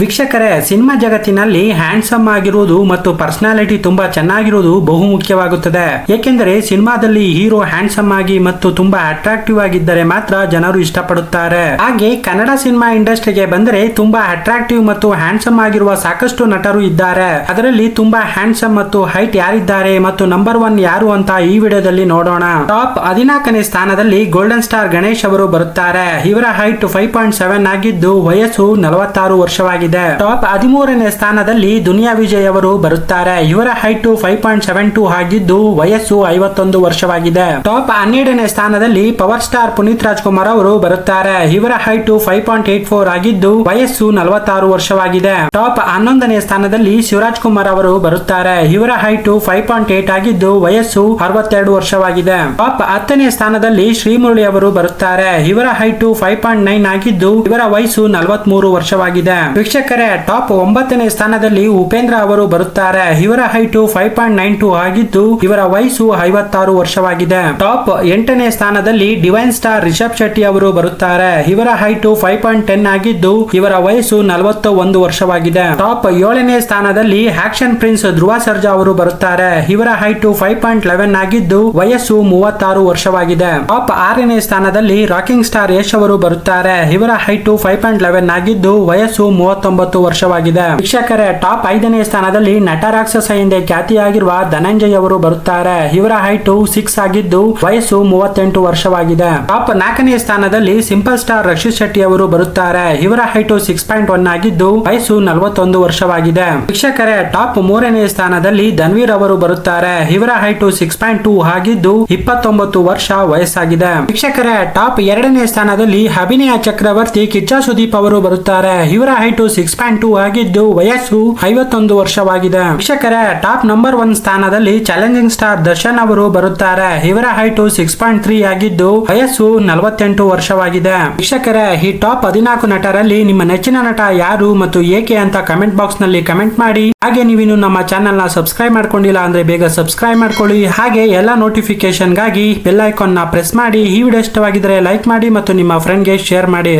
ವೀಕ್ಷಕರೇ, ಸಿನಿಮಾ ಜಗತ್ತಿನಲ್ಲಿ ಹ್ಯಾಂಡ್ಸಮ್ ಆಗಿರುವುದು ಮತ್ತು ಪರ್ಸನಾಲಿಟಿ ತುಂಬಾ ಚೆನ್ನಾಗಿರುವುದು ಬಹು ಮುಖ್ಯವಾಗುತ್ತದೆ. ಏಕೆಂದರೆ, ಸಿನಿಮಾದಲ್ಲಿ ಹೀರೋ ಹ್ಯಾಂಡ್ಸಮ್ ಆಗಿ ಮತ್ತು ತುಂಬಾ ಅಟ್ರಾಕ್ಟಿವ್ ಆಗಿದ್ದರೆ ಮಾತ್ರ ಜನರು ಇಷ್ಟಪಡುತ್ತಾರೆ. ಹಾಗೆ, ಕನ್ನಡ ಸಿನಿಮಾ ಇಂಡಸ್ಟ್ರಿಗೆ ಬಂದರೆ ತುಂಬಾ ಅಟ್ರಾಕ್ಟಿವ್ ಮತ್ತು ಹ್ಯಾಂಡ್ಸಮ್ ಆಗಿರುವ ಸಾಕಷ್ಟು ನಟರು ಇದ್ದಾರೆ. ಅದರಲ್ಲಿ ತುಂಬಾ ಹ್ಯಾಂಡ್ಸಮ್ ಮತ್ತು ಹೈಟ್ ಯಾರಿದ್ದಾರೆ ಮತ್ತು ನಂಬರ್ ಒನ್ ಯಾರು ಅಂತ ಈ ವಿಡಿಯೋದಲ್ಲಿ ನೋಡೋಣ. ಟಾಪ್ ಹದಿನಾಲ್ಕನೇ ಸ್ಥಾನದಲ್ಲಿ ಗೋಲ್ಡನ್ ಸ್ಟಾರ್ ಗಣೇಶ್ ಅವರು ಬರುತ್ತಾರೆ. ಇವರ ಹೈಟ್ ಫೈವ್ ಪಾಯಿಂಟ್ ಸೆವೆನ್ ಆಗಿದ್ದು, ವಯಸ್ಸು ನಲವತ್ತಾರು ವರ್ಷವಾಗಿದೆ. ಟಾಪ್ ಹದಿಮೂರನೇ ಸ್ಥಾನದಲ್ಲಿ ದುನಿಯಾ ವಿಜಯ್ ಅವರು ಬರುತ್ತಾರೆ. ಇವರ height five point seven two ಆಗಿದ್ದು ವಯಸ್ಸು ಐವತ್ತೊಂದು ವರ್ಷವಾಗಿದೆ. ಟಾಪ್ ಹನ್ನೆರಡನೇ ಸ್ಥಾನದಲ್ಲಿ ಪವರ್ ಸ್ಟಾರ್ ಪುನೀತ್ ರಾಜ್ಕುಮಾರ್ ಅವರು ಬರುತ್ತಾರೆ. ಇವರ height five point eight four ಆಗಿದ್ದು ವಯಸ್ಸು ನಲವತ್ತಾರು ವರ್ಷವಾಗಿದೆ. ಟಾಪ್ ಹನ್ನೊಂದನೇ ಸ್ಥಾನದಲ್ಲಿ ಶಿವರಾಜ್ ಕುಮಾರ್ ಅವರು ಬರುತ್ತಾರೆ. ಇವರ ಹೈಟ್ ಫೈವ್ ಪಾಯಿಂಟ್ ಏಟ್ ಆಗಿದ್ದು ವಯಸ್ಸು ಅರವತ್ತೆರಡು ವರ್ಷವಾಗಿದೆ. ಟಾಪ್ ಹತ್ತನೇ ಸ್ಥಾನದಲ್ಲಿ ಶ್ರೀಮುರಳಿ ಅವರು ಬರುತ್ತಾರೆ. ಇವರ ಹೈಟ್ ಫೈವ್ ಪಾಯಿಂಟ್ ನೈನ್ ಆಗಿದ್ದು ಇವರ ವಯಸ್ಸು ನಲವತ್ಮೂರು ವರ್ಷವಾಗಿದೆ. ವೀಕ್ಷಕರೇ, ಟಾಪ್ ಒಂಬತ್ತನೇ ಸ್ಥಾನದಲ್ಲಿ ಉಪೇಂದ್ರ ಅವರು ಬರುತ್ತಾರೆ. ಇವರ height five point nine two ಆಗಿದ್ದು, ಇವರ ವಯಸ್ಸು ಐವತ್ತಾರು ವರ್ಷವಾಗಿದೆ. ಟಾಪ್ ಎಂಟನೇ ಸ್ಥಾನದಲ್ಲಿ ಡಿವೈನ್ ಸ್ಟಾರ್ ರಿಷಬ್ ಶೆಟ್ಟಿ ಅವರು ಬರುತ್ತಾರೆ. ಇವರ ಹೈಟ್ ಫೈವ್ ಪಾಯಿಂಟ್ ಟೆನ್ ಆಗಿದ್ದು, ಇವರ ವಯಸ್ಸು ನಲವತ್ತ ಒಂದು ವರ್ಷವಾಗಿದೆ. ಟಾಪ್ ಏಳನೇ ಸ್ಥಾನದಲ್ಲಿ ಆಕ್ಷನ್ ಪ್ರಿನ್ಸ್ ಧ್ರುವ ಸರ್ಜಾ ಅವರು ಬರುತ್ತಾರೆ. ಇವರ ಹೈಟ್ ಫೈವ್ ಪಾಯಿಂಟ್ ಲೆವೆನ್ ಆಗಿದ್ದು, ವಯಸ್ಸು ಮೂವತ್ತಾರು ವರ್ಷವಾಗಿದೆ. ಟಾಪ್ ಆರನೇ ಸ್ಥಾನದಲ್ಲಿ ರಾಕಿಂಗ್ ಸ್ಟಾರ್ ಯಶ್ ಅವರು ಬರುತ್ತಾರೆ. ಇವರ ಹೈಟ್ ಫೈವ್ ಪಾಯಿಂಟ್ ಲೆವೆನ್ ಆಗಿದ್ದು, ವಯಸ್ಸು ಮೂವತ್ತೊಂಬತ್ತು ವರ್ಷವಾಗಿದೆ. ವೀಕ್ಷಕರೇ, ಟಾಪ್ ಐದನೇ ಸ್ಥಾನದಲ್ಲಿ ನಟ ರಾಕ್ಷಸ ಎಂದೇ ಖ್ಯಾತಿಯಾಗಿರುವ ಧನಂಜಯ್ ಅವರು ಬರುತ್ತಾರೆ. ಇವರ ಹೈಟ್ ಸಿಕ್ಸ್ ಆಗಿದ್ದು ವಯಸ್ಸು ಮೂವತ್ತೆಂಟು ವರ್ಷವಾಗಿದೆ. ಟಾಪ್ ನಾಲ್ಕನೇ ಸ್ಥಾನದಲ್ಲಿ ಸಿಂಪಲ್ ಸ್ಟಾರ್ ರಕ್ಷಿತ್ ಶೆಟ್ಟಿ ಅವರು ಬರುತ್ತಾರೆ. ಇವರ ಹೈಟ್ ಸಿಕ್ಸ್ ಪಾಯಿಂಟ್ ಒನ್ ಆಗಿದ್ದು ವಯಸ್ಸು ನಲವತ್ತೊಂದು ವರ್ಷವಾಗಿದೆ. ವೀಕ್ಷಕರೇ, ಟಾಪ್ ಮೂರನೇ ಸ್ಥಾನದಲ್ಲಿ ಧನ್ವೀರ್ ಅವರು ಬರುತ್ತಾರೆ. ಇವರ ಹೈಟ್ ಸಿಕ್ಸ್ ಪಾಯಿಂಟ್ ಟೂ ಆಗಿದ್ದು ಇಪ್ಪತ್ತೊಂಬತ್ತು ವರ್ಷ ವಯಸ್ಸಾಗಿದೆ. ವೀಕ್ಷಕರೇ, ಟಾಪ್ ಎರಡನೇ ಸ್ಥಾನದಲ್ಲಿ ಅಭಿನಯ ಚಕ್ರವರ್ತಿ ಕಿಚ್ಚ ಸುದೀಪ್ ಅವರು ಬರುತ್ತಾರೆ. ಇವರ ಹೈಟ್ ಸಿಕ್ಸ್ ಪಾಯಿಂಟ್ ಟೂ ಆಗಿದ್ದು ವಯಸ್ಸು ಐವತ್ತೊಂದು ವರ್ಷವಾಗಿದೆ. ವೀಕ್ಷಕರೇ, ಟಾಪ್ ನಂಬರ್ ಒನ್ ಸ್ಥಾನದಲ್ಲಿ ಚಾಲೆಂಜಿಂಗ್ ಸ್ಟಾರ್ ದರ್ಶನ್ ಅವರು ಬರುತ್ತಾರೆ. ಇವರ ಹೈಟ್ ಸಿಕ್ಸ್ ಪಾಯಿಂಟ್ ತ್ರೀ ಆಗಿದ್ದು ವಯಸ್ಸು ನಲವತ್ತೆಂಟು ವರ್ಷವಾಗಿದೆ. ವೀಕ್ಷಕರೇ, ಈ ಟಾಪ್ ಹದಿನಾಲ್ಕು ನಟರಲ್ಲಿ ನಿಮ್ಮ ನೆಚ್ಚಿನ ನಟ ಯಾರು ಮತ್ತು ಏಕೆ ಅಂತ ಕಮೆಂಟ್ ಬಾಕ್ಸ್ನಲ್ಲಿ ಕಮೆಂಟ್ ಮಾಡಿ. ಹಾಗೆ ನೀವಿನ್ನು ನಮ್ಮ ಚಾನೆಲ್ನ ಸಬ್ಸ್ಕ್ರೈಬ್ ಮಾಡ್ಕೊಂಡಿಲ್ಲ ಅಂದ್ರೆ ಬೇಗ ಸಬ್ಸ್ಕ್ರೈಬ್ ಮಾಡ್ಕೊಳ್ಳಿ. ಹಾಗೆ ಎಲ್ಲ ನೋಟಿಫಿಕೇಶನ್ಗಾಗಿ ಬೆಲ್ ಐಕಾನ್ನ ಪ್ರೆಸ್ ಮಾಡಿ. ಈ ವಿಡಿಯೋ ಇಷ್ಟವಾಗಿದ್ರೆ ಲೈಕ್ ಮಾಡಿ ಮತ್ತು ನಿಮ್ಮ ಫ್ರೆಂಡ್ಗೆ ಶೇರ್ ಮಾಡಿ.